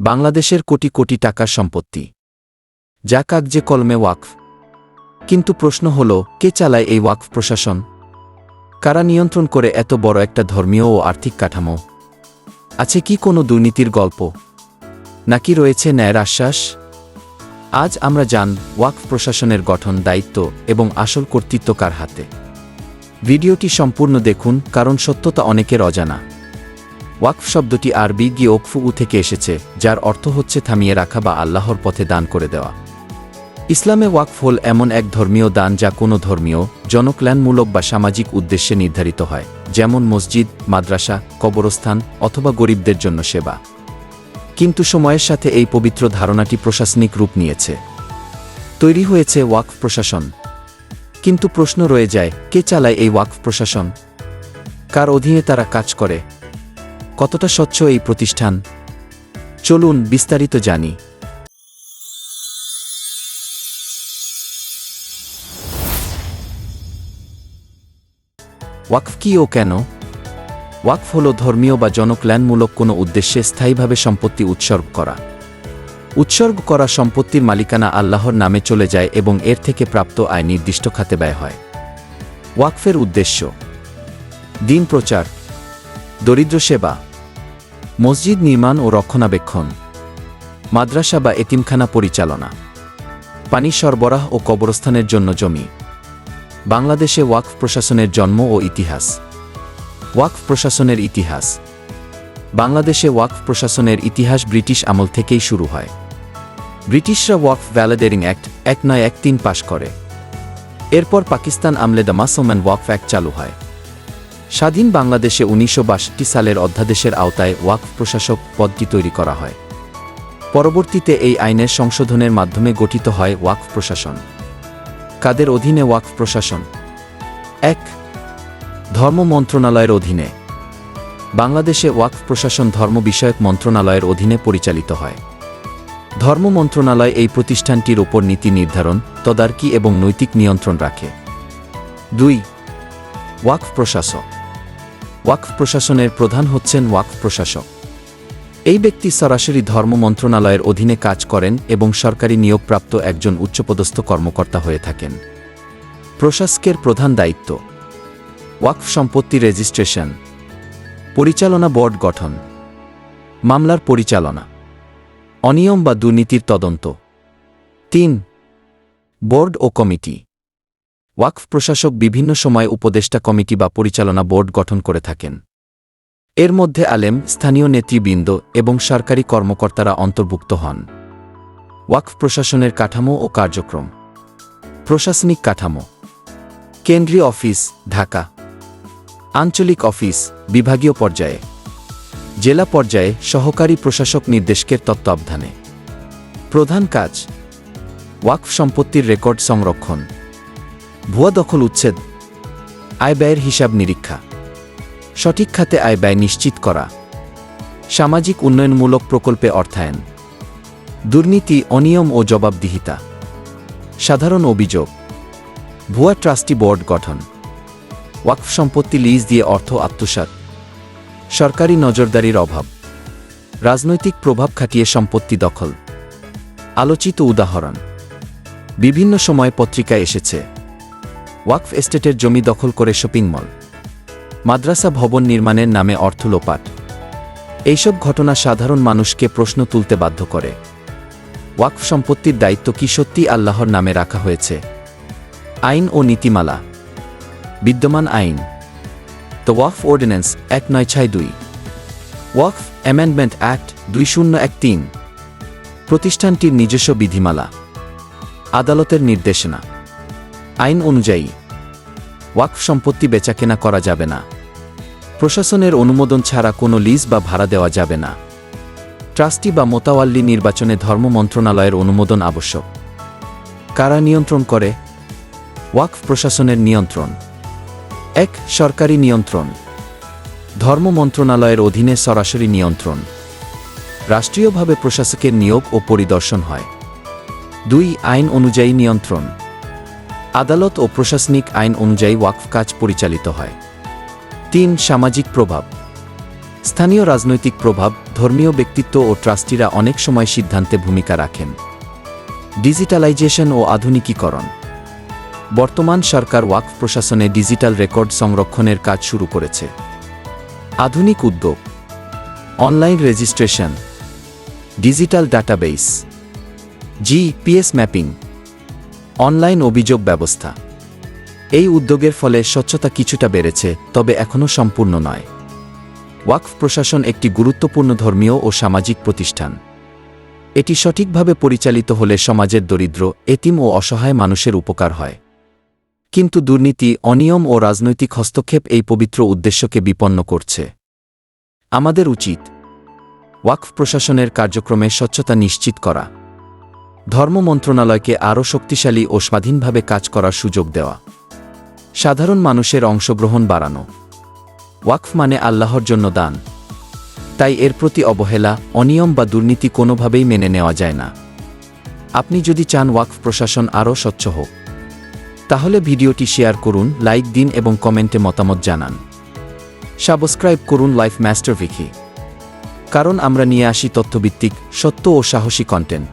বাংলাদেশের কোটি কোটি টাকার সম্পত্তি। যা কাগজে কলমে ওয়াকফ। কিন্তু প্রশ্ন হল, কে চালায় এই ওয়াকফ প্রশাসন? কারা নিয়ন্ত্রণ করে এত বড় একটা ধর্মীয় ও আর্থিক কাঠামো? আছে কি কোনো দুর্নীতির গল্প? নাকি রয়েছে ন্যায়ের আশ্বাস? আজ আমরা জান, ওয়াকফ প্রশাসনের গঠন, দায়িত্ব এবং আসল কর্তৃত্ব কার হাতে? ভিডিওটি সম্পূর্ণ দেখুন, কারণ সত্যতা অনেকের অজানা। ওয়াকফ শব্দটি আরবি গি ওকফু থেকে এসেছে, যার অর্থ হচ্ছে থামিয়ে রাখা বা আল্লাহর পথে দান করে দেওয়া। ইসলামে ওয়াকফ হল এমন এক ধর্মীয় দান যা কোনো ধর্মীয়, জনকল্যাণমূলক বা সামাজিক উদ্দেশ্যে নির্ধারিত হয়, যেমন মসজিদ, মাদ্রাসা, কবরস্থান অথবা গরিবদের জন্য সেবা। কিন্তু সময়ের সাথে এই পবিত্র ধারণাটি প্রশাসনিক রূপ নিয়েছে। তৈরি হয়েছে ওয়াকফ প্রশাসন। কিন্তু প্রশ্ন রয়ে যায়, কে চালায় এই ওয়াকফ প্রশাসন? কার অধীনে তারা কাজ করে? কতটা স্বচ্ছ এই প্রতিষ্ঠান? চলুন বিস্তারিত জানি। ওয়াকফ কি ও কেন? ওয়াকফ হল ধর্মীয় বা জনকল্যাণমূলক কোনো উদ্দেশ্যে স্থায়ীভাবে সম্পত্তি উৎসর্গ করা। উৎসর্গ করা সম্পত্তির মালিকানা আল্লাহর নামে চলে যায় এবং এর থেকে প্রাপ্ত আয় নির্দিষ্ট খাতে ব্যয় হয়। ওয়াকফের উদ্দেশ্য। দিন প্রচার। দরিদ্র সেবা। মসজিদ নির্মাণ ও রক্ষণাবেক্ষণ, মাদ্রাসা বা এতিমখানা পরিচালনা, পানি সরবরাহ ও কবরস্থানের জন্য জমি, বাংলাদেশে ওয়াকফ প্রশাসনের জন্ম ও ইতিহাস, ওয়াকফ প্রশাসনের ইতিহাস, বাংলাদেশে ওয়াকফ প্রশাসনের ইতিহাস ব্রিটিশ আমল থেকেই শুরু হয়। ব্রিটিশরা ওয়াকফ ভ্যালিডেরিং অ্যাক্ট এক নয় এক তিন পাশ করে। এরপর পাকিস্তান আমলে দ্য মাসোম্যান ওয়াকফ অ্যাক্ট চালু হয়। স্বাধীন বাংলাদেশে উনিশশো বাষট্টি সালের অধ্যাদেশের আওতায় ওয়াকফ প্রশাসক পদটি তৈরি করা হয়। পরবর্তীতে এই আইনের সংশোধনের মাধ্যমে গঠিত হয় ওয়াকফ প্রশাসন। কাদের অধীনে ওয়াকফ প্রশাসন? এক, ধর্ম মন্ত্রণালয়ের অধীনে। বাংলাদেশে ওয়াকফ প্রশাসন ধর্ম বিষয়ক মন্ত্রণালয়ের অধীনে পরিচালিত হয়। ধর্ম মন্ত্রণালয় এই প্রতিষ্ঠানটির ওপর নীতি নির্ধারণ, তদারকি এবং নৈতিক নিয়ন্ত্রণ রাখে। দুই ওয়াকফ প্রশাসক। ওয়াকফ প্রশাসনের প্রধান হচ্ছেন ওয়াকফ প্রশাসক। এই ব্যক্তি সরাসরি ধর্ম মন্ত্রণালয়ের অধীনে কাজ করেন এবং সরকারি নিয়োগপ্রাপ্ত একজন উচ্চপদস্থ কর্মকর্তা হয়ে থাকেন। প্রশাসকের প্রধান দায়িত্ব। ওয়াকফ সম্পত্তি রেজিস্ট্রেশন। পরিচালনা বোর্ড গঠন। মামলার পরিচালনা। অনিয়ম বা দুর্নীতির তদন্ত। তিন, বোর্ড ও কমিটি। ওয়াকফ প্রশাসক বিভিন্ন সময় উপদেষ্টা কমিটি বা পরিচালনা বোর্ড গঠন করে থাকেন। এর মধ্যে আলেম, স্থানীয় নেতৃবৃন্দ এবং সরকারি কর্মকর্তারা অন্তর্ভুক্ত হন। ওয়াকফ প্রশাসনের কাঠামো ও কার্যক্রম। প্রশাসনিক কাঠামো। কেন্দ্রীয় অফিস, ঢাকা। আঞ্চলিক অফিস, বিভাগীয় পর্যায়ে। জেলা পর্যায়ে সহকারী প্রশাসক নির্দেশকের তত্ত্বাবধানে। প্রধান কাজ। ওয়াকফ সম্পত্তির রেকর্ড সংরক্ষণ। ভুয়া দখল উচ্ছেদ। আয় ব্যয়ের হিসাব নিরীক্ষা। সঠিক খাতে আয় ব্যয় নিশ্চিত করা। সামাজিক উন্নয়নমূলক প্রকল্পে অর্থায়ন। দুর্নীতি, অনিয়ম ও জবাবদিহিতা। সাধারণ অভিযোগ। ভুয়া ট্রাস্টি বোর্ড গঠন। ওয়াকফ সম্পত্তি লিজ দিয়ে অর্থ আত্মসাৎ। সরকারি নজরদারির অভাব। রাজনৈতিক প্রভাব খাটিয়ে সম্পত্তি দখল। আলোচিত উদাহরণ। বিভিন্ন সময় পত্রিকায় এসেছে। ওয়াকফ এস্টেটের জমি দখল করে শপিং মল। মাদ্রাসা ভবন নির্মাণের নামে অর্থ লোপাট। এইসব ঘটনা সাধারণ মানুষকে প্রশ্ন তুলতে বাধ্য করে। ওয়াকফ সম্পত্তির দায়িত্ব কি সত্যি আল্লাহর নামে রাখা হয়েছে? আইন ও নীতিমালা। বিদ্যমান আইন। দ্য ওয়াকফ অর্ডিন্যান্স এক নয় ছয় দুই। ওয়াকফ অ্যামেন্ডমেন্ট অ্যাক্ট দুই শূন্য এক তিন। প্রতিষ্ঠানটির নিজস্ব বিধিমালা। আদালতের নির্দেশনা। আইন অনুযায়ী ওয়াকফ সম্পত্তি বেচাকেনা করা যাবে না। প্রশাসনের অনুমোদন ছাড়া কোনো লিজ বা ভাড়া দেওয়া যাবে না। ট্রাস্টি বা মোতাওয়াল্লি নির্বাচনে ধর্ম মন্ত্রণালয়ের অনুমোদন আবশ্যক। কারা নিয়ন্ত্রণ করে? ওয়াকফ প্রশাসনের নিয়ন্ত্রণ। এক, সরকারি নিয়ন্ত্রণ। ধর্ম মন্ত্রণালয়ের অধীনে সরাসরি নিয়ন্ত্রণ। রাষ্ট্রীয়ভাবে প্রশাসকের নিয়োগ ও পরিদর্শন হয়। দুই, আইন অনুযায়ী নিয়ন্ত্রণ। আদালত ও প্রশাসনিক আইন অনুযায়ী ওয়াকফ কাজ পরিচালিত হয়। তিন, সামাজিক প্রভাব। স্থানীয় রাজনৈতিক প্রভাব, ধর্মীয় ব্যক্তিত্ব ও ট্রাস্টিরা অনেক সময় সিদ্ধান্তে ভূমিকা রাখেন। ডিজিটালাইজেশন ও আধুনিকীকরণ। বর্তমান সরকার ওয়াকফ প্রশাসনে ডিজিটাল রেকর্ড সংরক্ষণের কাজ শুরু করেছে। আধুনিক উদ্যোগ। Online registration. Digital database. GPS mapping. Online অভিযোগ ব্যবস্থা। এই উদ্যোগের ফলে স্বচ্ছতা কিছুটা বেড়েছে, তবে এখনও সম্পূর্ণ নয়। ওয়াকফ প্রশাসন একটি গুরুত্বপূর্ণ ধর্মীয় ও সামাজিক প্রতিষ্ঠান। এটি সঠিকভাবে পরিচালিত হলে সমাজের দরিদ্র, এতিম ও অসহায় মানুষের উপকার হয়। কিন্তু দুর্নীতি, অনিয়ম ও রাজনৈতিক হস্তক্ষেপ এই পবিত্র উদ্দেশ্যকে বিপন্ন করছে। আমাদের উচিত ওয়াকফ প্রশাসনের কার্যক্রমে স্বচ্ছতা নিশ্চিত করা। ধর্ম মন্ত্রণালয়কে আরও শক্তিশালী ও স্বাধীনভাবে কাজ করার সুযোগ দেওয়া। সাধারণ মানুষের অংশগ্রহণ বাড়ানো। ওয়াকফ মানে আল্লাহর জন্য দান। তাই এর প্রতি অবহেলা, অনিয়ম বা দুর্নীতি কোনোভাবেই মেনে নেওয়া যায় না। আপনি যদি চান ওয়াকফ প্রশাসন আরও স্বচ্ছ হোক, তাহলে ভিডিওটি শেয়ার করুন, লাইক দিন এবং কমেন্টে মতামত জানান। সাবস্ক্রাইব করুন লাইফ মাস্টার ভিকি। কারণ আমরা নিয়ে আসি তথ্যভিত্তিক, সত্য ও সাহসী কন্টেন্ট